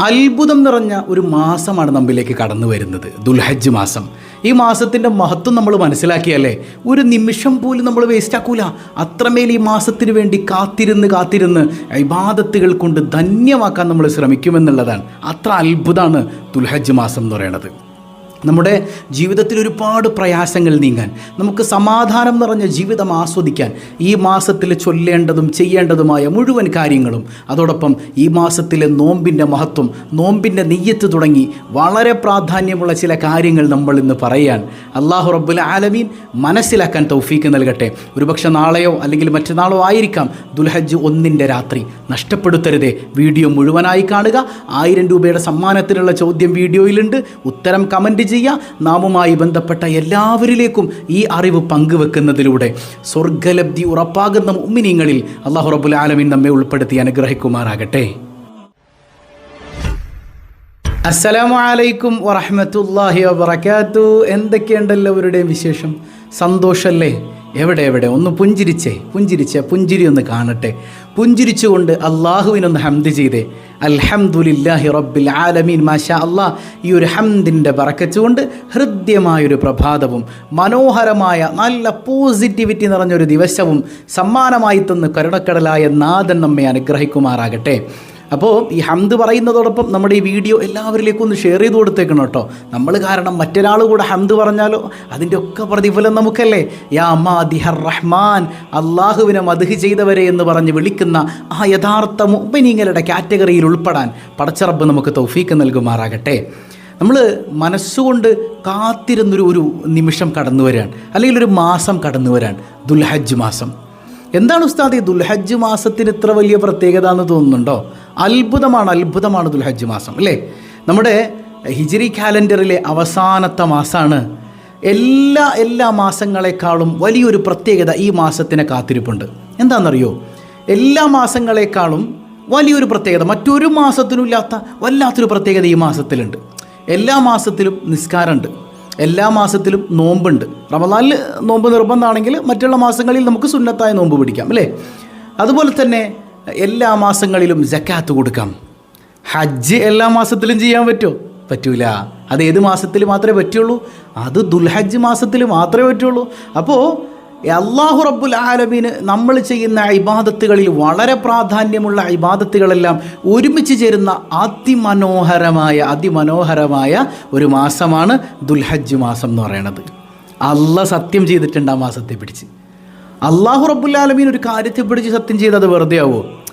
അത്ഭുതം നിറഞ്ഞ ഒരു മാസമാണ് നമ്മിലേക്ക് കടന്നു വരുന്നത് ദുൽഹജ്ജ് മാസം. ഈ മാസത്തിന്റെ മഹത്വം നമ്മൾ മനസ്സിലാക്കിയല്ലേ? ഒരു നിമിഷം പോലും നമ്മൾ വേസ്റ്റ് ആക്കൂല. അത്രമേൽ ഈ മാസത്തിന് വേണ്ടി കാത്തിരുന്ന് കാത്തിരുന്ന് ഇബാദത്തുകൾ കൊണ്ട് ധന്യമാക്കാൻ നമ്മൾ ശ്രമിക്കുമെന്നുള്ളതാണ്. അത്ര അത്ഭുതമാണ് ദുൽഹജ്ജ് മാസം എന്ന് പറയുന്നത്. നമ്മുടെ ജീവിതത്തിൽ ഒരുപാട് പ്രയാസങ്ങൾ നീങ്ങാൻ നമുക്ക് സമാധാനം നിറഞ്ഞ ജീവിതം ആസ്വദിക്കാൻ ഈ മാസത്തിൽ ചൊല്ലേണ്ടതും ചെയ്യേണ്ടതുമായ മുഴുവൻ കാര്യങ്ങളും അതോടൊപ്പം ഈ മാസത്തിലെ നോമ്പിന്റെ മഹത്വം നോമ്പിന്റെ നെയ്യത്ത് തുടങ്ങി വളരെ പ്രാധാന്യമുള്ള ചില കാര്യങ്ങൾ നമ്മൾ ഇന്ന് പറയാൻ അള്ളാഹു റബ്ബുൽ ആലമീൻ മനസ്സിലാക്കാൻ തൗഫീക്ക് നൽകട്ടെ. ഒരുപക്ഷെ നാളെയോ അല്ലെങ്കിൽ മറ്റന്നാളോ ആയിരിക്കാം ദുൽഹജ്ജ് ഒന്നിന്റെ രാത്രി. നഷ്ടപ്പെടുത്തരുതേ. വീഡിയോ മുഴുവനായി കാണുക. ആയിരം രൂപയുടെ സമ്മാനത്തിനുള്ള ചോദ്യം വീഡിയോയിലുണ്ട്. ഉത്തരം കമന്റ് ചെയ്യുക നാമുമായി ബന്ധപ്പെട്ട എല്ലാവരിലേക്കും ഈ അറിവ് പങ്കുവെക്കുന്നതിലൂടെ സ്വർഗലബ്ധി ഉറപ്പാകുന്ന ഉമ്മിനിങ്ങളിൽ അള്ളാഹു റബുൽ ആലമീൻ നമ്മെ ഉൾപ്പെടുത്തി അനുഗ്രഹിക്കുമാറാകട്ടെ. അസ്സലാമു അലൈക്കും വറഹമത്തല്ലാഹി വാത്തു എന്തൊക്കെയുണ്ടല്ലോ അവരുടെയും വിശേഷം? സന്തോഷല്ലേ? എവിടെ എവിടെ? ഒന്ന് പുഞ്ചിരിച്ചേ. പുഞ്ചിരിച്ച പുഞ്ചിരി ഒന്ന് കാണട്ടെ. പുഞ്ചിരിച്ചുകൊണ്ട് അള്ളാഹുവിനൊന്ന് ഹംദ് ചെയ്തേ. അൽഹംദുലില്ലാഹി റബ്ബിൽ ആലമീൻ. മാഷാ അള്ളാഹ് ഈ ഒരു ഹംദിന്റെ പറക്കച്ചുകൊണ്ട് ഹൃദ്യമായൊരു പ്രഭാതവും മനോഹരമായ നല്ല പോസിറ്റിവിറ്റി നിറഞ്ഞൊരു ദിവസവും സമ്മാനമായി തന്ന് കരുണക്കടലായ നാഥൻ നമ്മെ അനുഗ്രഹിക്കുമാറാകട്ടെ. അപ്പോൾ ഈ ഹംദ് പറയുന്നതോടൊപ്പം നമ്മുടെ ഈ വീഡിയോ എല്ലാവരിലേക്കും ഒന്ന് ഷെയർ ചെയ്ത് കൊടുത്തേക്കണം കേട്ടോ. നമ്മൾ കാരണം മറ്റൊരാൾ കൂടെ ഹംദ് പറഞ്ഞാലോ അതിന്റെ ഒക്കെ പ്രതിഫലം നമുക്കല്ലേ? യാ മാദിഹർ റഹ്മാൻ അള്ളാഹുവിനെ മധുഹ് ചെയ്തവരെ എന്ന് പറഞ്ഞ് വിളിക്കുന്ന ആ യഥാർത്ഥ മുബനീങ്ങളുടെ കാറ്റഗറിയിൽ ഉൾപ്പെടാൻ പടച്ചറബ് നമുക്ക് തൗഫീക്ക് നൽകുമാറാകട്ടെ. നമ്മൾ മനസ്സുകൊണ്ട് കാത്തിരുന്നൊരു ഒരു നിമിഷം കടന്നു വരാൻ അല്ലെങ്കിൽ ഒരു മാസം കടന്നു വരാൻ ദുൽഹജ്ജ് മാസം. എന്താണ് ഉസ്താദ് ഈ ദുൽഹജ്ജ് മാസത്തിന് ഇത്ര വലിയ പ്രത്യേകത എന്ന് തോന്നുന്നുണ്ടോ? അത്ഭുതമാണ് അത്ഭുതമാണ് ദുൽഹജ്ജ് മാസം അല്ലേ? നമ്മുടെ ഹിജിരി കാലണ്ടറിലെ അവസാനത്തെ മാസമാണ് എല്ലാ എല്ലാ മാസങ്ങളെക്കാളും വലിയൊരു പ്രത്യേകത ഈ മാസത്തിനെ കാത്തിരിപ്പുണ്ട്. എന്താണെന്നറിയോ? എല്ലാ മാസങ്ങളെക്കാളും വലിയൊരു പ്രത്യേകത മറ്റൊരു മാസത്തിനും ഇല്ലാത്ത വല്ലാത്തൊരു പ്രത്യേകത ഈ മാസത്തിലുണ്ട്. എല്ലാ മാസത്തിലും നിസ്കാരമുണ്ട്. എല്ലാ മാസത്തിലും നോമ്പുണ്ട്. റമദാനിൽ നോമ്പ് നിർബന്ധമാണെങ്കിൽ മറ്റുള്ള മാസങ്ങളിൽ നമുക്ക് സുന്നത്തായ നോമ്പ് പിടിക്കാം അല്ലേ? അതുപോലെ തന്നെ എല്ലാ മാസങ്ങളിലും ജക്കാത്ത് കൊടുക്കാം. ഹജ്ജ് എല്ലാ മാസത്തിലും ചെയ്യാൻ പറ്റുമോ? പറ്റൂല. അത് ഏത് മാസത്തിൽ മാത്രമേ പറ്റുള്ളൂ? അത് ദുൽഹജ്ജ് മാസത്തിൽ മാത്രമേ പറ്റുള്ളൂ. അപ്പോൾ അള്ളാഹു റബ്ബുൽ ആലമീന് നമ്മൾ ചെയ്യുന്ന ഇബാദത്തുകളിൽ വളരെ പ്രാധാന്യമുള്ള ഇബാദത്തുകളെല്ലാം ഒരുമിച്ച് ചേരുന്ന അതിമനോഹരമായ അതിമനോഹരമായ ഒരു മാസമാണ് ദുൽഹജ്ജ് മാസം എന്ന് പറയുന്നത്. അല്ല സത്യം ചെയ്തിട്ടുണ്ട് ആ മാസത്തെ പിടിച്ച്. അള്ളാഹു റബ്ബുൽ ആലമീൻ ഒരു കാര്യത്തെ പിടിച്ച് സത്യം ചെയ്തത് വെറുതെ ആവോ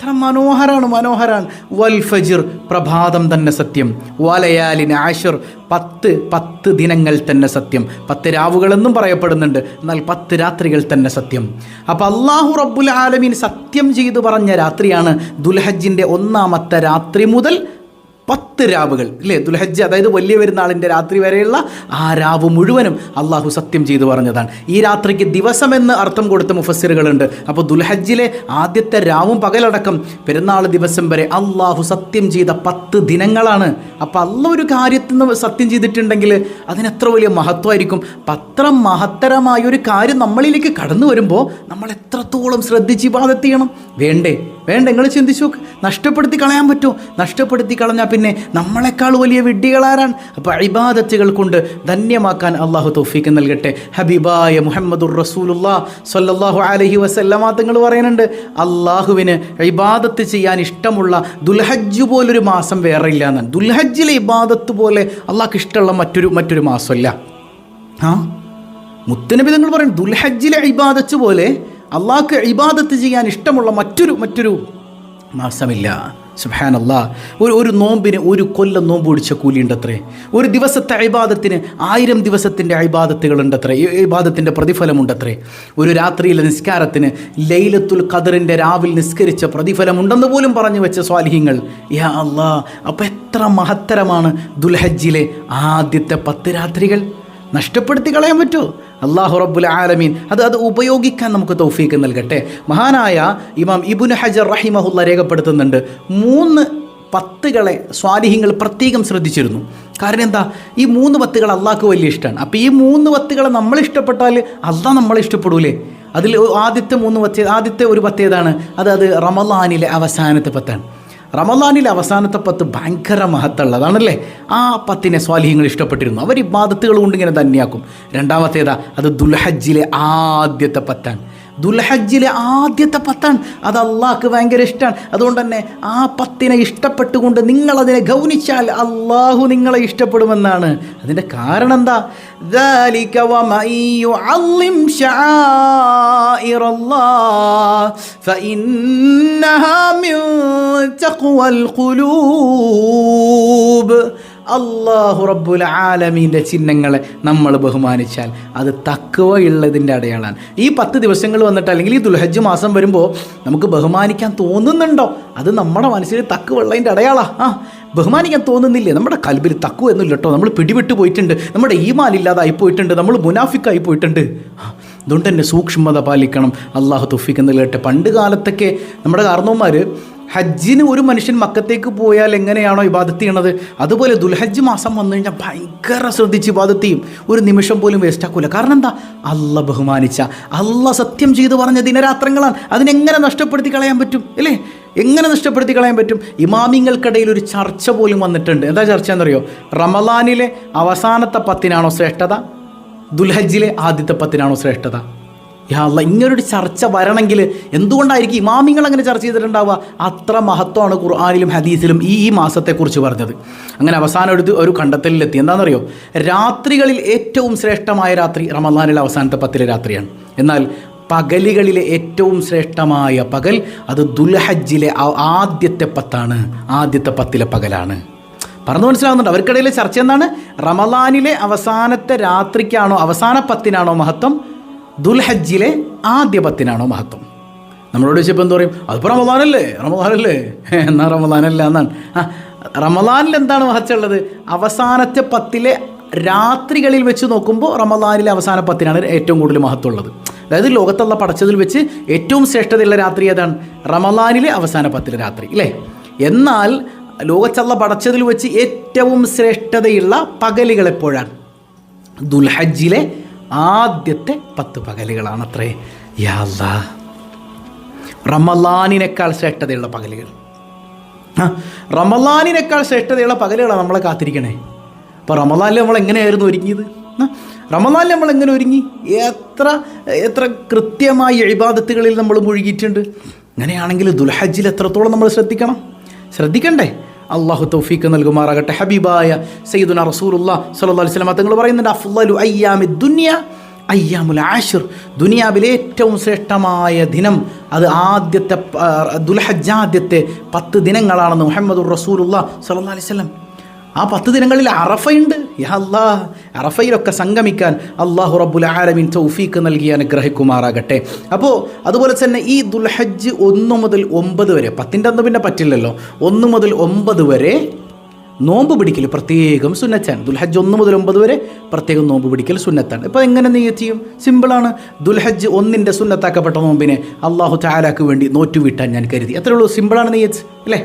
എത്ര മനോഹരാണ് മനോഹരാണ്. വൽ ഫജിർ പ്രഭാതം തന്നെ സത്യം. വലയാലിൻ ആഷിർ പത്ത് പത്ത് ദിനങ്ങൾ തന്നെ സത്യം. പത്ത് രാവുകളെന്നും പറയപ്പെടുന്നുണ്ട് എന്നാൽ പത്ത് രാത്രികൾ തന്നെ സത്യം. അപ്പോൾ അള്ളാഹു റബ്ബുൽ ആലമീൻ സത്യം ചെയ്തു പറഞ്ഞ രാത്രിയാണ് ദുൽഹജ്ജിന്റെ ഒന്നാമത്തെ രാത്രി മുതൽ പത്ത് രാവുകൾ അല്ലേ ദുൽഹജ്ജ് അതായത് വലിയ പെരുന്നാളിന്റെ രാത്രി വരെയുള്ള ആ രാവ് മുഴുവനും അള്ളാഹു സത്യം ചെയ്തു പറഞ്ഞതാണ്. ഈ രാത്രിക്ക് ദിവസമെന്ന് അർത്ഥം കൊടുത്ത മുഫസ്സിറുകളുണ്ട്. അപ്പോൾ ദുൽഹജ്ജിലെ ആദ്യത്തെ രാവും പകലടക്കം പെരുന്നാൾ ദിവസം വരെ അള്ളാഹു സത്യം ചെയ്ത പത്ത് ദിനങ്ങളാണ്. അപ്പോൾ അല്ല ഒരു കാര്യത്തിൽ നിന്ന് സത്യം ചെയ്തിട്ടുണ്ടെങ്കിൽ അതിനെത്ര വലിയ മഹത്വമായിരിക്കും. പത്ര മഹത്തരമായ ഒരു കാര്യം നമ്മളിലേക്ക് കടന്നു വരുമ്പോൾ നമ്മൾ എത്രത്തോളം ശ്രദ്ധിച്ച് ഇബാദത്ത് ചെയ്യണം? വേണ്ടേ? വേണ്ട നിങ്ങൾ ചിന്തിച്ചു നഷ്ടപ്പെടുത്തി കളയാൻ പറ്റുമോ? നഷ്ടപ്പെടുത്തി കളഞ്ഞാൽ പിന്നെ നമ്മളെക്കാൾ വലിയ വിഡ്ഢികളാരാണ്? അപ്പോൾ ഇബാദത്തുകൾ കൊണ്ട് ധന്യമാക്കാൻ അള്ളാഹു തൗഫീക്ക് നൽകട്ടെ. ഹബീബായ മുഹമ്മദുർ റസൂലുല്ലാ സല്ലല്ലാഹു അലഹി വസല്ലമാ തങ്ങൾ പറയുന്നുണ്ട് അള്ളാഹുവിന് ഇബാദത്ത് ചെയ്യാൻ ഇഷ്ടമുള്ള ദുൽഹജ്ജ് പോലൊരു മാസം വേറെ ഇല്ല എന്നാണ് ദുൽഹജ്ജിലെ ഇബാദത്ത് പോലെ അള്ളാഹ്ക്ക് ഇഷ്ടമുള്ള മറ്റൊരു മറ്റൊരു മാസമല്ല. ആ? മുത്തനബി നിങ്ങൾ പറയും ദുൽഹജ്ജിലെ ഇബാദത്ത് പോലെ അള്ളാഹ്ക്ക് ഇബാദത്ത് ചെയ്യാൻ ഇഷ്ടമുള്ള മറ്റൊരു മറ്റൊരു മാസമില്ല. സുഹാൻ അല്ലാ ഒരു ഒരു നോമ്പിന് ഒരു കൊല്ലം നോമ്പ് പിടിച്ച കൂലിയുണ്ടത്രേ. ഒരു ദിവസത്തെ അഴിബാദത്തിന് ആയിരം ദിവസത്തിന്റെ അഭിബാദത്തുകളുണ്ടത്രേ ഇബാദത്തിന്റെ പ്രതിഫലമുണ്ടത്രേ. ഒരു രാത്രിയിലെ നിസ്കാരത്തിന് ലൈലത്തുൽ ഖദറിന്റെ രാവിൽ നിസ്കരിച്ച പ്രതിഫലമുണ്ടെന്ന് പോലും പറഞ്ഞു വെച്ച സ്വാലിഹ്യങ്ങൾ. യാ അല്ലാ അപ്പം എത്ര മഹത്തരമാണ് ദുൽഹജ്ജിലെ ആദ്യത്തെ പത്ത് രാത്രികൾ. നഷ്ടപ്പെടുത്തി കളയാൻ പറ്റുമോ അള്ളാഹു റബ്ബുൽ ആലമീൻ. അത് അത് ഉപയോഗിക്കാൻ നമുക്ക് തൗഫീക്ക് നൽകട്ടെ. മഹാനായ ഇമാം ഇബുൻ ഹജർ റഹിമഹുല്ല രേഖപ്പെടുത്തുന്നുണ്ട്. മൂന്ന് പത്തുകളെ സ്വാലിഹ്യങ്ങൾ പ്രത്യേകം ശ്രദ്ധിച്ചിരുന്നു. കാരണം എന്താ? ഈ മൂന്ന് പത്തുകൾ അള്ളാഹ്ക്ക് വലിയ ഇഷ്ടമാണ് അപ്പോൾ ഈ മൂന്ന് പത്തുകളെ നമ്മൾ ഇഷ്ടപ്പെട്ടാൽ അള്ളാഹ് നമ്മളെ ഇഷ്ടപ്പെടൂലേ? അതിൽ ആദ്യത്തെ മൂന്ന് പത്ത് ആദ്യത്തെ ഒരു പത്ത് ഏതാണ്? അത് അത് റമലാനിലെ അവസാനത്തെ പത്താണ്. റമലാനിലെ അവസാനത്തെ പത്ത് ഭയങ്കര മഹത്തുള്ളതാണല്ലേ ആ പത്തിനെ സ്വാലിഹ്യങ്ങൾ ഇഷ്ടപ്പെട്ടിരുന്നു. അവർ ഈ ബാധത്തുകൾ കൊണ്ട് ഇങ്ങനെ തന്നെയാക്കും രണ്ടാമത്തേതാ അത് ദുൽഹജ്ജിലെ ആദ്യത്തെ പത്താണ്. ദുൽഹജ്ജിലെ ആദ്യത്തെ പത്താണ് അത് അള്ളാഹ്ക്ക് ഭയങ്കര ഇഷ്ടമാണ് അതുകൊണ്ട് തന്നെ ആ പത്തിനെ ഇഷ്ടപ്പെട്ടുകൊണ്ട് നിങ്ങളതിനെ ഗൗനിച്ചാൽ അള്ളാഹു നിങ്ങളെ ഇഷ്ടപ്പെടുമെന്നാണ്. അതിന്റെ കാരണം എന്താ? അള്ളാഹു റബ്ബുൽ ആലമീന്റെ ചിഹ്നങ്ങളെ നമ്മൾ ബഹുമാനിച്ചാൽ അത് തക്കവയുള്ളതിന്റെ അടയാളാണ്. ഈ പത്ത് ദിവസങ്ങൾ വന്നിട്ട് അല്ലെങ്കിൽ ഈ ദുൽഹജ്ജ് മാസം വരുമ്പോൾ നമുക്ക് ബഹുമാനിക്കാൻ തോന്നുന്നുണ്ടോ? അത് നമ്മുടെ മനസ്സിൽ തക്കവുള്ളതിന്റെ അടയാളാണ് ആ ബഹുമാനിക്കാൻ തോന്നുന്നില്ലേ? നമ്മുടെ കൽബിൽ തക്കു എന്നില്ല കേട്ടോ. നമ്മൾ പിടിവിട്ട് പോയിട്ടുണ്ട്. നമ്മുടെ ഈമാൻ ഇല്ലാതായി പോയിട്ടുണ്ട്. നമ്മൾ മുനാഫിക്കായി പോയിട്ടുണ്ട്. അതുകൊണ്ട് തന്നെ സൂക്ഷ്മത പാലിക്കണം. അള്ളാഹു തുഫിക്കുന്നില്ല നൽകട്ടെ പണ്ട് കാലത്തൊക്കെ നമ്മുടെ കാരണവന്മാർ ഹജ്ജിന് ഒരു മനുഷ്യൻ മക്കത്തേക്ക് പോയാൽ എങ്ങനെയാണോ ഇബാദത്ത് ചെയ്യണത്? അതുപോലെ ദുൽഹജ്ജ് മാസം വന്നു കഴിഞ്ഞാൽ ഭയങ്കര ശ്രദ്ധിച്ച് ഇബാദത്ത് ചെയ്യും. ഒരു നിമിഷം പോലും വേസ്റ്റ് ആക്കൂല. കാരണം എന്താ? അല്ല ബഹുമാനിച്ച. അല്ല സത്യം ചെയ്തു പറഞ്ഞ ദിനരാത്രങ്ങളാണ്. അതിനെങ്ങനെ നഷ്ടപ്പെടുത്തി കളയാൻ പറ്റും? അല്ലേ? എങ്ങനെ നഷ്ടപ്പെടുത്തി കളയാൻ പറ്റും? ഇമാമിങ്ങൾക്കിടയിൽ ഒരു ചർച്ച പോലും വന്നിട്ടുണ്ട്. എന്താ ചർച്ച എന്നറിയോ റമലാനിലെ അവസാനത്തെ പത്തിനാണോ ശ്രേഷ്ഠത? ദുൽഹജ്ജിലെ ആദ്യത്തെ പത്തിനാണോ ശ്രേഷ്ഠത? യാ ഇങ്ങനൊരു ചർച്ച വരണമെങ്കിൽ എന്തുകൊണ്ടായിരിക്കും ഇമാമിങ്ങൾ അങ്ങനെ ചർച്ച ചെയ്തിട്ടുണ്ടാവുക? അത്ര മഹത്വമാണ് ഖുർആാനിലും ഹദീസിലും ഈ ഈ മാസത്തെക്കുറിച്ച് പറഞ്ഞത്. അങ്ങനെ അവസാനം എടുത്ത് ഒരു കണ്ടെത്തലിലെത്തി എന്താണെന്നറിയോ? രാത്രികളിൽ ഏറ്റവും ശ്രേഷ്ഠമായ രാത്രി റമദാനിലെ അവസാനത്തെ പത്തിലെ രാത്രിയാണ്. എന്നാൽ പകലുകളിലെ ഏറ്റവും ശ്രേഷ്ഠമായ പകൽ അത് ദുൽഹജ്ജിലെ ആദ്യത്തെ പത്താണ്. ആദ്യത്തെ പത്തിലെ പകലാണ്. പറഞ്ഞു മനസ്സിലാവുന്നുണ്ട്? അവർക്കിടയിലെ ചർച്ച എന്താണ്? റമദാനിലെ അവസാനത്തെ രാത്രിക്കാണോ അവസാന പത്തിനാണോ മഹത്വം? ദുൽഹജ്ജിലെ ആദ്യ പത്തിനാണോ മഹത്വം? നമ്മളോട് ചോദിച്ചപ്പോൾ എന്താ പറയും? അതിപ്പോൾ റമദാനല്ലേ? റമദാനല്ലേ? എന്നാ റമദാനല്ല എന്നാണ്. റമദാനിൽ എന്താണ് മഹത്തുള്ളത് അവസാനത്തെ പത്തിലെ രാത്രികളിൽ വെച്ച് നോക്കുമ്പോൾ റമദാനിലെ അവസാന പത്തിനാണ് ഏറ്റവും കൂടുതൽ മഹത്വമുള്ളത്. അതായത് ലോകത്തുള്ള പടച്ചതിൽ വെച്ച് ഏറ്റവും ശ്രേഷ്ഠതയുള്ള രാത്രി ഏതാണ്? റമദാനിലെ അവസാന പത്തിലെ രാത്രി അല്ലേ എന്നാൽ ലോകച്ചള്ള പടച്ചതിൽ വെച്ച് ഏറ്റവും ശ്രേഷ്ഠതയുള്ള പകലുകൾ എപ്പോഴാണ്? ദുൽഹജ്ജിലെ ആദ്യത്തെ പത്ത് പകലുകളാണത്രേ. യാ അല്ലാ റമലാനിനേക്കാൾ ശ്രേഷ്ഠതയുള്ള പകലുകൾ. റമലാനിനേക്കാൾ ശ്രേഷ്ഠതയുള്ള പകലുകളാണ് നമ്മളെ കാത്തിരിക്കണേ. അപ്പോൾ റമലാനിൽ നമ്മൾ എങ്ങനെയായിരുന്നു ഒരുങ്ങിയത്? റമലാനിൽ നമ്മൾ എങ്ങനെ ഒരുങ്ങി? എത്ര എത്ര കൃത്യമായി എഴുപാദത്തുകളിൽ നമ്മൾ മുഴുകിയിട്ടുണ്ട്? അങ്ങനെയാണെങ്കിൽ ദുൽഹജ്ജിൽ എത്രത്തോളം നമ്മൾ ശ്രദ്ധിക്കണം? ശ്രദ്ധിക്കണ്ടേ? അള്ളാഹു തൗഫീക്ക് നൽകുമാറാകട്ടെ. ഹബീബായ സയ്യിദുന റസൂലുള്ള സല്ലല്ലാഹു അലൈഹി വസല്ലം തങ്ങൾ പറയുന്നുണ്ട് അഫ്ളലു അയ്യാമി ദുനിയ അയ്യാമുൽ ആഷിർ. ദുനിയാവിലെ ഏറ്റവും ശ്രേഷ്ഠമായ ദിനം അത് ആദ്യത്തെ ദുൽഹജ്ജ ആദ്യത്തെ പത്ത് ദിനങ്ങളാണെന്ന് മുഹമ്മദുർ റസൂലുള്ള സല്ലല്ലാഹു അലൈഹി വസല്ലം ആ പത്ത് ദിനങ്ങളിൽ അറഫയുണ്ട്. അള്ളാഹ് അറഫയിലൊക്കെ സംഗമിക്കാൻ അള്ളാഹു റബ്ബുൽ ആലമിൻ തൗഫീക്ക് നൽകി അനുഗ്രഹിക്കുമാറാകട്ടെ. അപ്പോൾ അതുപോലെ തന്നെ ഈ ദുൽഹജ്ജ് ഒന്ന് മുതൽ ഒമ്പത് വരെ പത്തിന്റെ അന്ന് പിന്നെ പറ്റില്ലല്ലോ ഒന്ന് മുതൽ ഒമ്പത് വരെ നോമ്പ് പിടിക്കൽ പ്രത്യേകം സുന്നത്താണ്. ദുൽഹജ്ജ് ഒന്ന് മുതൽ ഒമ്പത് വരെ പ്രത്യേകം നോമ്പ് പിടിക്കൽ സുന്നത്താണ്. ഇപ്പോൾ എങ്ങനെ നീ ചെയ്യും? സിമ്പിളാണ് ദുൽഹജ്ജ് ഒന്നിന്റെ സുന്നത്താക്കപ്പെട്ട നോമ്പിനെ അള്ളാഹു ചാലാക്ക് വേണ്ടി നോറ്റുവിട്ടാൻ ഞാൻ കരുതി. അത്രയുള്ളൂ സിമ്പിളാണ് നെയ്യത്ത് അല്ലേ?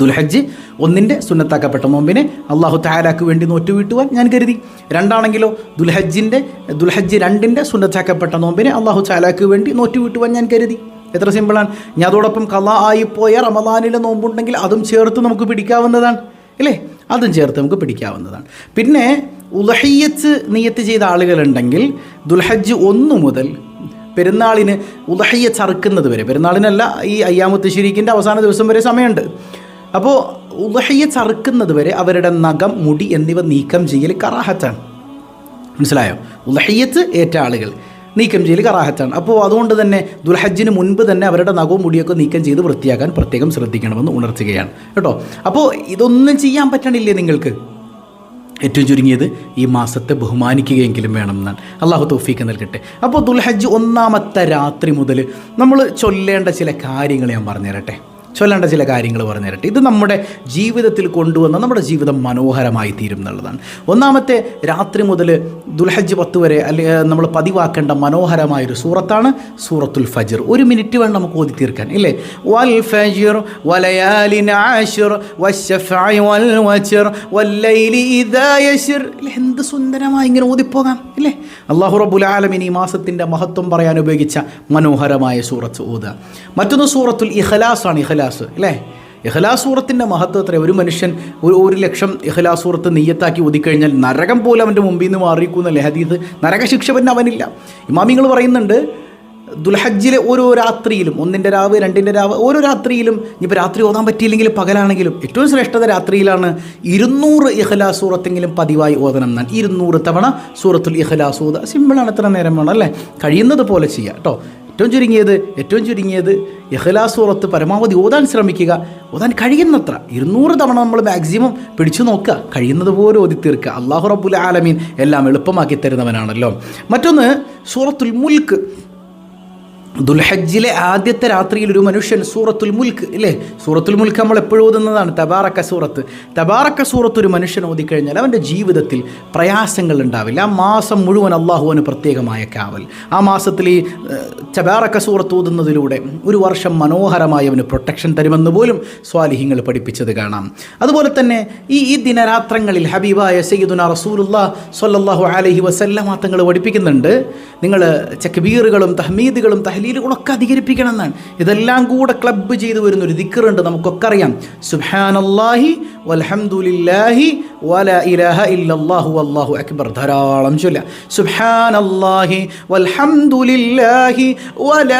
ദുൽഹജ്ജ് ഒന്നിന്റെ സുന്നത്താക്കപ്പെട്ട നോമ്പിനെ അള്ളാഹു താലാക്ക് വേണ്ടി നോറ്റുവീട്ടുവാൻ ഞാൻ കരുതി. രണ്ടാണെങ്കിലോ ദുൽഹജ്ജിന്റെ ദുൽഹജ്ജ് രണ്ടിന്റെ സുന്നത്താക്കപ്പെട്ട നോമ്പിനെ അള്ളാഹു താലാക്ക് വേണ്ടി നോറ്റുവീട്ടുവാൻ ഞാൻ കരുതി. എത്ര സിമ്പിളാണ്. ഞാൻ അതോടൊപ്പം കല ആയിപ്പോയ റമദാനിലെ നോമ്പുണ്ടെങ്കിൽ അതും ചേർത്ത് നമുക്ക് പിടിക്കാവുന്നതാണ്. അല്ലേ അതും ചേർത്ത് നമുക്ക് പിടിക്കാവുന്നതാണ്. പിന്നെ ഉലഹയ്യത്ത് നിയത്ത് ചെയ്ത ആളുകളുണ്ടെങ്കിൽ ദുൽഹജ്ജ് ഒന്ന് മുതൽ പെരുന്നാളിന് ഉലഹയ്യ ചറുക്കുന്നത് വരെ പെരുന്നാളിനല്ല ഈ അയ്യാമുത്ത് ശരീക്കിന്റെ അവസാന ദിവസം വരെ സമയമുണ്ട്. അപ്പോൾ ഉദഹയ്യ ചറുക്കുന്നത് വരെ അവരുടെ നഖം മുടി എന്നിവ നീക്കം ചെയ്യൽ കറാഹത്താണ്. മനസ്സിലായോ? ഉലഹയ്യത്ത് ഏറ്റ ആളുകൾ നീക്കം ചെയ്യൽ കറാഹത്താണ്. അപ്പോൾ അതുകൊണ്ട് തന്നെ ദുൽഹജ്ജിന് മുൻപ് തന്നെ അവരുടെ നഖവും മുടിയൊക്കെ നീക്കം ചെയ്ത് വൃത്തിയാക്കാൻ പ്രത്യേകം ശ്രദ്ധിക്കണമെന്ന് ഉണർത്തുകയാണ്. കേട്ടോ? അപ്പോൾ ഇതൊന്നും ചെയ്യാൻ പറ്റണില്ലേ നിങ്ങൾക്ക്? ഏറ്റവും ചുരുങ്ങിയത് ഈ മാസത്തെ ബഹുമാനിക്കുകയെങ്കിലും വേണമെന്നാണ്. അള്ളാഹു തോഫീക്ക് നൽകട്ടെ. അപ്പോൾ ദുൽഹജ്ജ് ഒന്നാമത്തെ രാത്രി മുതൽ നമ്മൾ ചൊല്ലേണ്ട ചില കാര്യങ്ങൾ ഞാൻ പറഞ്ഞു തരട്ടെ ചൊല്ലേണ്ട ചില കാര്യങ്ങൾ പറഞ്ഞു തരട്ടെ. ഇത് നമ്മുടെ ജീവിതത്തിൽ കൊണ്ടുവന്ന നമ്മുടെ ജീവിതം മനോഹരമായി തീരും എന്നുള്ളതാണ്. ഒന്നാമത്തെ രാത്രി മുതൽ ദുൽഹജ് പത്ത് വരെ അല്ലെങ്കിൽ നമ്മൾ പതിവാക്കേണ്ട മനോഹരമായൊരു സൂറത്താണ് സൂറത്തുൽ ഫജിർ. ഒരു മിനിറ്റ് വേണം നമുക്ക് ഓതി തീർക്കാൻ ഇല്ലേ? വൽ ഫജിർ വലയാലിൻ വശഫഇ വൽ വല്ലൈലി എന്ത് സുന്ദരമായി ഇങ്ങനെ ഓതിപ്പോകാം ഇല്ലേ? അള്ളാഹു റബുൽ ആലമിൻ ഈ മാസത്തിന്റെ മഹത്വം പറയാൻ ഉപയോഗിച്ച മനോഹരമായ സൂറത്ത് ഓതുക. മറ്റൊന്ന് സൂറത്തുൽ ഇഖലാസ് ആണ് ഇഖലാസ് അല്ലേ? ഇഖലാസ് സൂറത്തിന്റെ മഹത്വം എത്ര ഒരു മനുഷ്യൻ ഒരു ഒരു ലക്ഷം ഇഖലാസ് സൂറത്ത് നെയ്യത്താക്കി ഒതുക്കഴിഞ്ഞാൽ നരകം പോലും അവന്റെ മുമ്പിൽ നിന്ന് മാറിയിരിക്കുന്നല്ലേ ലഹദീത് നരകശിക്ഷ പിന്നെ അവനില്ല. ഇമാമിങ്ങൾ പറയുന്നുണ്ട് ദുൽഹജ്ജിലെ ഓരോ രാത്രിയിലും ഒന്നിന്റെ രാവ് രണ്ടിന്റെ രാവ് ഓരോ രാത്രിയിലും ഇനിയിപ്പോൾ രാത്രി ഓതാൻ പറ്റിയില്ലെങ്കിൽ പകലാണെങ്കിലും ഏറ്റവും ശ്രേഷ്ഠത രാത്രിയിലാണ് ഇരുന്നൂറ് ഇഖലാസ് സൂറത്തെങ്കിലും പതിവായി ഓതണം എന്നാണ്. ഇരുന്നൂറ് തവണ സൂറത്തുൽ ഇഖലാസ് സൂത സിമ്പിളാണ് എത്ര നേരം വേണം അല്ലേ? കഴിയുന്നത് പോലെ ചെയ്യുക കേട്ടോ. ഏറ്റവും ചുരുങ്ങിയത് ഏറ്റവും ചുരുങ്ങിയത് ഇഖലാസ് സൂറത്ത് പരമാവധി ഓതാൻ ശ്രമിക്കുക. ഓതാൻ കഴിയുന്നത്ര ഇരുന്നൂറ് തവണ നമ്മൾ മാക്സിമം പിടിച്ചു നോക്കുക. കഴിയുന്നത് പോലെ ഓതി തീർക്കുക. അള്ളാഹു റബ്ബുൽ ആലമീൻ എല്ലാം എളുപ്പമാക്കി തരുന്നവനാണല്ലോ. മറ്റൊന്ന് സൂറത്തുൽ മുൽക്ക്. ദുൽഹജ്ജിലെ ആദ്യത്തെ രാത്രിയിൽ ഒരു മനുഷ്യൻ സൂറത്തുൽ മുൽക്ക് ഇല്ലേ? സൂറത്തുൽ മുൽക്ക് നമ്മൾ എപ്പോഴും ഓതുന്നതാണ് തബാറക്ക സൂറത്ത്. തബാറക്ക സൂറത്ത് ഒരു മനുഷ്യൻ ഓതിക്കഴിഞ്ഞാൽ അവന്റെ ജീവിതത്തിൽ പ്രയാസങ്ങൾ ഉണ്ടാവില്ല. ആ മാസം മുഴുവൻ അള്ളാഹുവിന് പ്രത്യേകമായ കാവൽ. ആ മാസത്തിൽ ഈ തബാറക്ക സൂറത്ത് ഓതുന്നതിലൂടെ ഒരു വർഷം മനോഹരമായി അവന് പ്രൊട്ടക്ഷൻ തരുമെന്ന് പോലും സ്വാലിഹിങ്ങൾ പഠിപ്പിച്ചത് കാണാം. അതുപോലെ തന്നെ ഈ ഈ ദിനരാത്രങ്ങളിൽ ഹബീബായ സയ്യിദുന റസൂലുല്ലാ സ്വല്ലല്ലാഹു അലഹി വസല്ലമ തങ്ങൾ പഠിപ്പിക്കുന്നുണ്ട്. നിങ്ങൾ ചക്ബീറുകളും തഹ്മീദുകളും തഹ്ലീലുകളൊക്കെ അധികരിപ്പിക്കണം എന്നാണ് ഇതെല്ലാം കൂടെ ക്ലബ്ബ് ചെയ്ത് വരുന്ന ഒരു ദിക്കറുണ്ട് നമുക്കൊക്കെ അറിയാം. സുബ്ഹാനല്ലാഹി വൽഹംദുലില്ലാഹി വല ഇലാഹ ഇല്ലല്ലാഹു വല്ലാഹു അക്ബർ. ധാരാളം ചൊല്ല സുബ്ഹാനല്ലാഹി വൽഹംദുലില്ലാഹി വല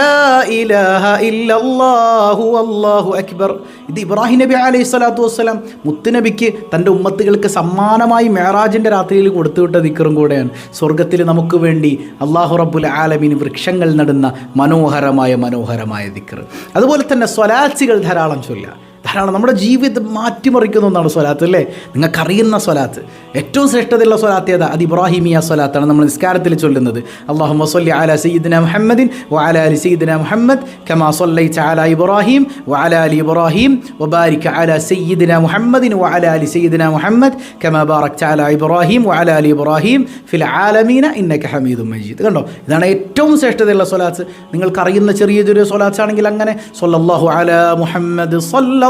ഇലാഹ ഇല്ലല്ലാഹു വല്ലാഹു അക്ബർ. ഇത് ഇബ്രാഹിം നബി അലൈഹി സ്വലാത്തു വസ്സലാം മുത്തുനബിക്ക് തന്റെ ഉമ്മത്തുകൾക്ക് സമ്മാനമായി മേറാജിന്റെ രാത്രിയിൽ കൊടുത്തുവിട്ട ദിക്കറും കൂടെയാണ്. സ്വർഗത്തിൽ നമുക്ക് വേണ്ടി അള്ളാഹു റബ്ബുൽ ആലമീൻ വൃക്ഷങ്ങൾ നടുന്ന മനോഹരമായ മനോഹരമായ ദിക്കർ അതുപോലെ തന്നെ സ്വലാച്ചികൾ ധാരാളം ചൊല്ലുക. ധാരാളം. നമ്മുടെ ജീവിതം മാറ്റിമറിക്കുന്ന ഒന്നാണ് സ്വലാത്ത് അല്ലേ? നിങ്ങൾക്കറിയുന്ന സ്വലാത്ത്. ഏറ്റവും ശ്രേഷ്ഠതയുള്ള സ്വലാത്ത് ഏതാ? അത് ഇബ്രാഹിമിയ സ്വലാത്താണ് നമ്മൾ നിസ്കാരത്തിൽ ചൊല്ലുന്നത്. അള്ളാഹു വസ്ലി അല സയ്യിദ്ന മുഹമ്മദിൻ വഅല അലി സയ്യിദ്ന മുഹമ്മദ് കമാ സൊല്ലൈ ചാല ഇബ്രാഹിം വഅല അലി ഇബ്രാഹിം വബാരിക അല സയ്യിദ്ന മുഹമ്മദിൻ വഅല അലി സയ്യിദ്ന മുഹമ്മദ് കമാ ബാറക് ചാല ഇബ്രാഹിം വഅല അലി ഇബ്രാഹിം ഫിൽ ആലമീന ഇന്നക ഹമീദും മജീദ്. കണ്ടോ? ഇതാണ് ഏറ്റവും ശ്രേഷ്ഠതയുള്ള സ്വലാത്ത്. നിങ്ങൾക്കറിയുന്ന ചെറിയ ചെറിയ സ്വലാത്ത് ആണെങ്കിൽ അങ്ങനെ. സൊല്ലാഹു അല മുഹമ്മദ്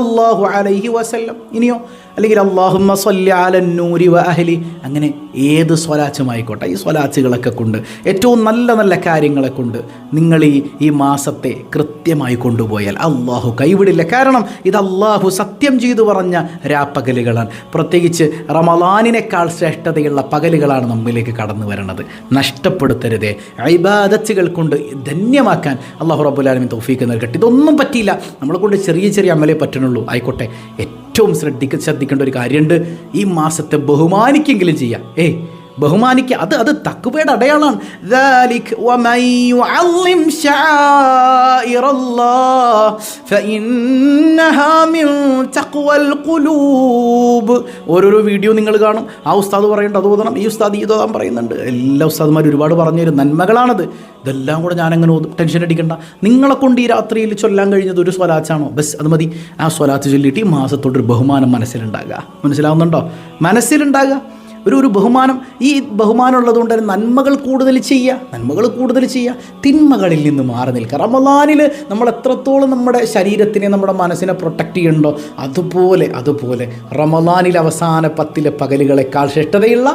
സല്ലല്ലാഹു അലൈഹി വസല്ലം ഇനിയോ അല്ലെങ്കിൽ അള്ളാഹുമ്മ സല്ലി അലന്നൂരി വ അഹലി. അങ്ങനെ ഏത് സ്വലാച്ചുമായിക്കോട്ടെ ഈ സ്വലാച്ചുകളൊക്കെ കൊണ്ട് ഏറ്റവും നല്ല നല്ല കാര്യങ്ങളെ കൊണ്ട് നിങ്ങൾ ഈ ഈ മാസത്തെ കൃത്യമായി കൊണ്ടുപോയാൽ അള്ളാഹു കൈവിടില്ല. കാരണം ഇത് അള്ളാഹു സത്യം ചെയ്തു പറഞ്ഞ രാപ്പകലുകളാണ്. പ്രത്യേകിച്ച് റമലാനിനേക്കാൾ ശ്രേഷ്ഠതയുള്ള പകലുകളാണ് നമ്മിലേക്ക് കടന്നു വരണത്. നഷ്ടപ്പെടുത്തരുതേ. ഐബാദത്തുകൾ കൊണ്ട് ധന്യമാക്കാൻ അള്ളാഹു റബുലാലമി തോഫീക്ക് നൽകട്ടെ. ഇതൊന്നും പറ്റിയില്ല. നമ്മളെ കൊണ്ട് ചെറിയ ചെറിയ അമലേ പറ്റണുള്ളൂ. ആയിക്കോട്ടെ. ഏറ്റവും ശ്രദ്ധിക്ക ശ്രദ്ധിക്കേണ്ട ഒരു കാര്യമുണ്ട്. ഈ മാസത്തെ ബഹുമാനിക്കെങ്കിലും ചെയ്യാം. ഏയ് ബഹുമാനിക്കുക അത് അത് തക്കുവയുടെ അടയാളമാണ്. ഓരോരോ വീഡിയോ നിങ്ങൾ കാണും. ആ ഉസ്താദ് പറയേണ്ടത് ഓതണം ഈ ഉസ്താദ് ഈ ഓതാൻ പറയുന്നുണ്ട്. എല്ലാ ഉസ്താദുമാരും ഒരുപാട് പറഞ്ഞു തരും. നന്മകളാണത്. ഇതെല്ലാം കൂടെ ഞാനങ്ങനെ ഓതും. ടെൻഷൻ അടിക്കണ്ട. നിങ്ങളെ കൊണ്ട് ഈ രാത്രിയിൽ ചൊല്ലാൻ കഴിഞ്ഞത് ഒരു സ്വലാച്ചാണോ? ബസ് അത് മതി. ആ സ്വലാത്ത് ചൊല്ലിയിട്ട് ഈ മാസത്തോട്ടൊരു ബഹുമാനം മനസ്സിലുണ്ടാകുക. മനസ്സിലാവുന്നുണ്ടോ? മനസ്സിലുണ്ടാകുക. ഒരു ഒരു ബഹുമാനം. ഈ ബഹുമാനം ഉള്ളതുകൊണ്ട് തന്നെ നന്മകൾ കൂടുതൽ ചെയ്യുക നന്മകൾ കൂടുതൽ ചെയ്യുക തിന്മകളിൽ നിന്ന് മാറി നിൽക്കുക. റമദാനിൽ നമ്മൾ എത്രത്തോളം നമ്മുടെ ശരീരത്തിനെ നമ്മുടെ മനസ്സിനെ പ്രൊട്ടക്റ്റ് ചെയ്യുന്നുണ്ടോ അതുപോലെ അതുപോലെ റമദാനിൽ അവസാന പത്തിലെ പകലുകളെക്കാൾ ശ്രേഷ്ഠതയുള്ള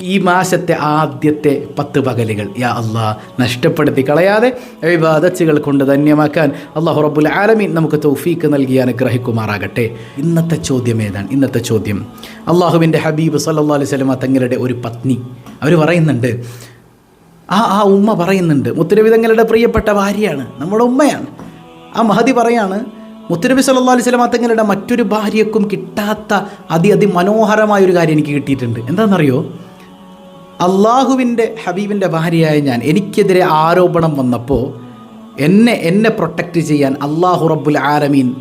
ഈ മാസത്തെ ആദ്യത്തെ പത്ത് പകലുകൾ യാ അള്ളാഹ് നഷ്ടപ്പെടുത്തി കളയാതെ വിവാദച്ചുകൾ കൊണ്ട് ധന്യമാക്കാൻ അള്ളാഹു റബ്ബുൽ ആലമീൻ നമുക്ക് തൗഫീക്ക് നൽകി അനുഗ്രഹിക്കുമാറാകട്ടെ. ഇന്നത്തെ ചോദ്യം ഏതാണ്? ഇന്നത്തെ ചോദ്യം അള്ളാഹുവിന്റെ ഹബീബ് സല്ലാ അലൈഹി സ്വലമ തങ്ങളുടെ ഒരു പത്നി. അവർ പറയുന്നുണ്ട് ആ ആ ഉമ്മ പറയുന്നുണ്ട് മുത്തുനബി തങ്ങളുടെ പ്രിയപ്പെട്ട ഭാര്യയാണ് നമ്മുടെ ഉമ്മയാണ്. ആ മഹതി പറയാണ് മുത്തുനബി സല്ലാ അലൈഹി സ്വലമ തങ്ങളുടെ മറ്റൊരു ഭാര്യക്കും കിട്ടാത്ത അതി അതിമനോഹരമായ ഒരു കാര്യം എനിക്ക് കിട്ടിയിട്ടുണ്ട്. എന്താണെന്നറിയോ? അള്ളാഹുവിന്റെ ഹബീബിന്റെ ഭാര്യയായ ഞാൻ എനിക്കെതിരെ ആരോപണം വന്നപ്പോൾ എന്നെ എന്നെ പ്രൊട്ടക്റ്റ് ചെയ്യാൻ അള്ളാഹു റബ്ബുൽ ആലമീൻ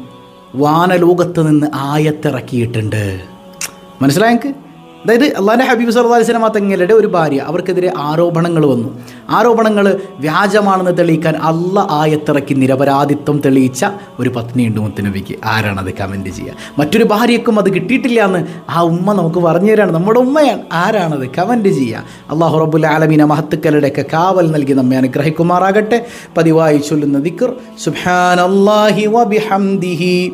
വാനലോകത്ത് നിന്ന് ആയത്തിറക്കിയിട്ടുണ്ട്. മനസ്സിലായെങ്കിൽ അതായത് അള്ളാഹിന്റെ ഹബീബ് സല്ലാ അലൈഹി വസല്ലമ തങ്ങളുടെ ഒരു ഭാര്യ അവർക്കെതിരെ ആരോപണങ്ങൾ വന്നു. ആരോപണങ്ങൾ വ്യാജമാണെന്ന് തെളിയിക്കാൻ അല്ല ആയത്തിറക്കി നിരപരാധിത്വം തെളിയിച്ച ഒരു പത്നി പത്നിയുണ്ട് മുത്തനബിക്ക്. ആരാണത് കമന്റ് ചെയ്യുക? മറ്റൊരു ഭാര്യക്കും അത് കിട്ടിയിട്ടില്ല എന്ന് ആ ഉമ്മ നമുക്ക് പറഞ്ഞു തരാണ്. നമ്മുടെ ഉമ്മയാണ്. ആരാണത് കമന്റ് ചെയ്യുക? അള്ളാഹു റബുൽ ആലമീന മഹത്തുക്കളുടെയൊക്കെ കാവൽ നൽകി നമ്മെ അനുഗ്രഹിക്കുമാറാകട്ടെ. പതിവായി ചൊല്ലുന്ന ദിക്ർ സുബ്ഹാനല്ലാഹി വബിഹംദിഹി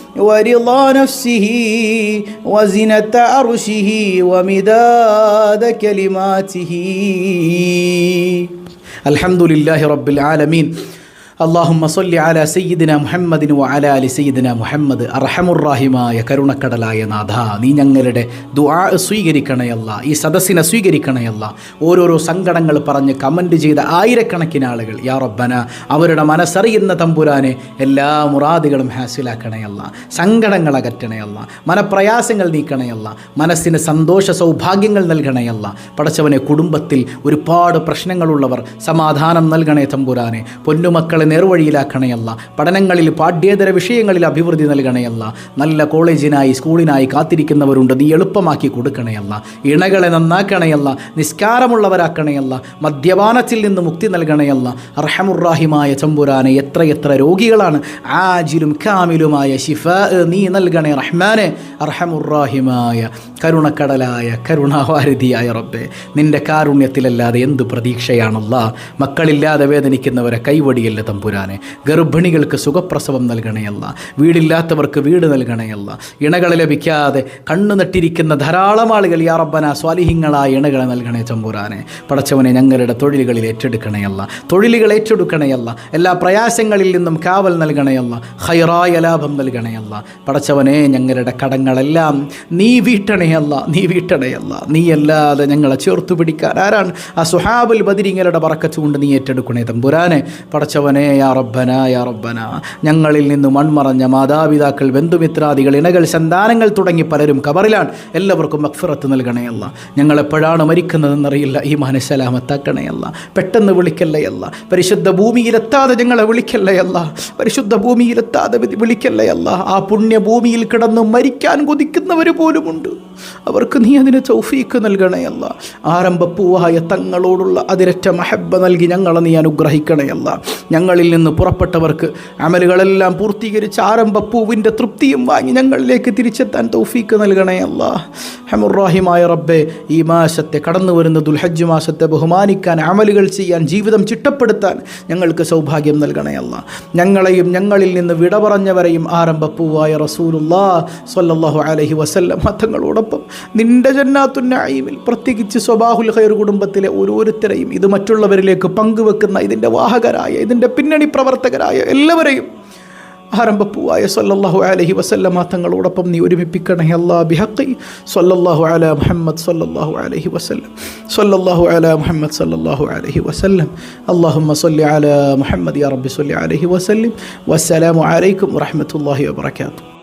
ورضا نفسه وزنة عرشه ومداد كلماته. الحمد لله رب العالمين. അള്ളാഹുമ്മ സൊല്ലി അല സയ്യിദിന മുഹമ്മദിനു അല അലി സയ്യിദിന മുഹമ്മദ്. അറഹമുറാഹിമായ കരുണക്കടലായ നാഥ നീ ഞങ്ങളുടെ ദുആ സ്വീകരിക്കണയല്ല ഈ സദസ്സിനെ സ്വീകരിക്കണയല്ല ഓരോരോ സങ്കടങ്ങൾ പറഞ്ഞ് കമന്റ് ചെയ്ത ആയിരക്കണക്കിന് ആളുകൾ യാ റബ്ബന അവരുടെ മനസ്സറിയുന്ന തമ്പുരാനെ എല്ലാ മുറാദുകളും ഹാസിലാക്കണയല്ല സങ്കടങ്ങൾ അകറ്റണയല്ല മനപ്രയാസങ്ങൾ നീക്കണയല്ല മനസ്സിന് സന്തോഷ സൗഭാഗ്യങ്ങൾ നൽകണയല്ല പടച്ചവനെ കുടുംബത്തിൽ ഒരുപാട് പ്രശ്നങ്ങളുള്ളവർ സമാധാനം നൽകണേ തമ്പുരാനെ പൊന്നുമക്കളെ നേർവഴിയിലാക്കണയല്ല. പഠനങ്ങളിൽ പാഠ്യേതര വിഷയങ്ങളിൽ അഭിവൃദ്ധി നൽകണയല്ല. നല്ല കോളേജിനായി സ്കൂളിനായി കാത്തിരിക്കുന്നവരുണ്ട് നീ എളുപ്പമാക്കി കൊടുക്കണയല്ല. ഇണകളെ നന്നാക്കണയല്ല നിസ്കാരമുള്ളവരാക്കണയല്ല മദ്യപാനത്തിൽ നിന്ന് മുക്തി നൽകണയല്ല. അർഹമുറാഹിമായ ചമ്പുരാനെ എത്രയെത്ര രോഗികളാണ്. ആജിലും കാമിലുമായ ശിഫ നീ നൽകണേ റഹ്മാനെ. അർഹമുറാഹിമായ കരുണക്കടലായ കരുണാവാരിധിയായ റബ്ബെ നിന്റെ കാരുണ്യത്തിലല്ലാതെ എന്ത് പ്രതീക്ഷയാണല്ല? മക്കളില്ലാതെ വേദനിക്കുന്നവരെ കൈവടിയല്ല തമ്പുരാനെ ഗർഭിണികൾക്ക് സുഖപ്രസവം നൽകണയല്ല വീടില്ലാത്തവർക്ക് വീട് നൽകണയല്ല ഇണകളെ ലഭിക്കാതെ കണ്ണു നട്ടിരിക്കുന്ന ധാരാളം ആളുകൾ യാ അറബന സ്വാലിഹിങ്ങളായ ഇണകളെ നൽകണേ തമ്പുരാനെ. പടച്ചവനെ ഞങ്ങളുടെ തൊഴിലുകളിൽ ഏറ്റെടുക്കണയല്ല തൊഴിലുകൾ ഏറ്റെടുക്കണയല്ല എല്ലാ പ്രയാസങ്ങളിൽ നിന്നും കാവൽ നൽകണയല്ല ഹൈറായ ലാഭം നൽകണയല്ല പടച്ചവനെ ഞങ്ങളുടെ കടങ്ങളെല്ലാം നീ വീട്ടണയല്ല നീ വീട്ടണയല്ല നീ അല്ലാതെ ഞങ്ങളെ ചേർത്തു പിടിക്കാൻ ആരാണ്? ആ സുഹാബുൽ ബദിരിങ്ങളുടെ പറക്കച്ചുകൊണ്ട് നീ ഏറ്റെടുക്കണേ തമ്പുരാനെ. പടച്ചവനെ യാ റബ്ബന യാ റബ്ബന. ഞങ്ങളിൽ നിന്ന് മൺമറഞ്ഞ മാതാപിതാക്കൾ ബന്ധുമിത്രാദികൾ ഇണകൾ സന്താനങ്ങൾ തുടങ്ങി പലരും കബറിലാണ് എല്ലാവർക്കും മക്ഫിറത്ത് നൽകണയല്ല ഞങ്ങൾ എപ്പോഴാണ് മരിക്കുന്നതെന്നറിയില്ല. ഈ മനസ്സലാമത്താക്കണയല്ല പെട്ടെന്ന് വിളിക്കല്ലയല്ല പരിശുദ്ധ ഭൂമിയിലെത്താതെ ഞങ്ങളെ വിളിക്കല്ലയല്ല പരിശുദ്ധ ഭൂമിയിലെത്താതെ വിളിക്കല്ലയല്ല ആ പുണ്യഭൂമിയിൽ കിടന്ന് മരിക്കാൻ കൊതിക്കുന്നവർ പോലുമുണ്ട്. അവർക്ക് നീ അതിന് ചൗഫീക്ക് നൽകണയല്ല ആരംഭപ്പൂവായ തങ്ങളോടുള്ള അതിരറ്റ മഹബ്ബ നൽകി ഞങ്ങളെ നീ അനുഗ്രഹിക്കണയല്ല ഞങ്ങളിൽ നിന്ന് പുറപ്പെട്ടവർക്ക് അമലുകളെല്ലാം പൂർത്തീകരിച്ച് ആരംഭപ്പൂവിന്റെ തൃപ്തിയും വാങ്ങി ഞങ്ങളിലേക്ക് തിരിച്ചെത്താൻ തൗഫീക്ക് നൽകണയല്ല ഹമുറാഹിമായ റബ്ബെ ഈ മാസത്തെ കടന്നു വരുന്ന ദുൽഹജ്ജ് മാസത്തെ ബഹുമാനിക്കാൻ അമലുകൾ ചെയ്യാൻ ജീവിതം ചിട്ടപ്പെടുത്താൻ ഞങ്ങൾക്ക് സൗഭാഗ്യം നൽകണേ അല്ല. ഞങ്ങളെയും ഞങ്ങളിൽ നിന്ന് വിട പറഞ്ഞവരെയും പൂവായ റസൂലുല്ലാ സ്വല്ലല്ലാഹു അലഹി വസല്ലം. മതങ്ങളോടൊപ്പം നിന്റെ ജന്നാത്തുന്നായിമിൽ പ്രത്യേകിച്ച് സ്വബാഹുൽ ഖൈർ കുടുംബത്തിലെ ഓരോരുത്തരെയും ഇത് മറ്റുള്ളവരിലേക്ക് പങ്കുവെക്കുന്ന ഇതിന്റെ വാഹകരായ ഇതിന്റെ പിന്നണി പ്രവർത്തകരായ എല്ലാവരെയും ആരംഭപ്പൂവായ സല്ലല്ലാഹു അലഹി വസല്ലമ തങ്ങളോടൊപ്പം നീ ഒരുമിപ്പിക്കണേ അല്ലാ ബിഹഖി. സല്ലല്ലാഹു അല മുഹമ്മദ് സല്ലല്ലാഹു അലഹി വസല്ലം. സല്ലല്ലാഹു അല മുഹമ്മദ് സല്ലല്ലാഹു അലഹി വസല്ലം. അല്ലാഹുമ്മ സല്ലി അല മുഹമ്മദ് യാ റബ്ബി സല്ലി അലഹി വസല്ലം. വസ്സലാമു അലൈക്കും വറഹമത്തല്ലാഹി വബറകാതുഹു.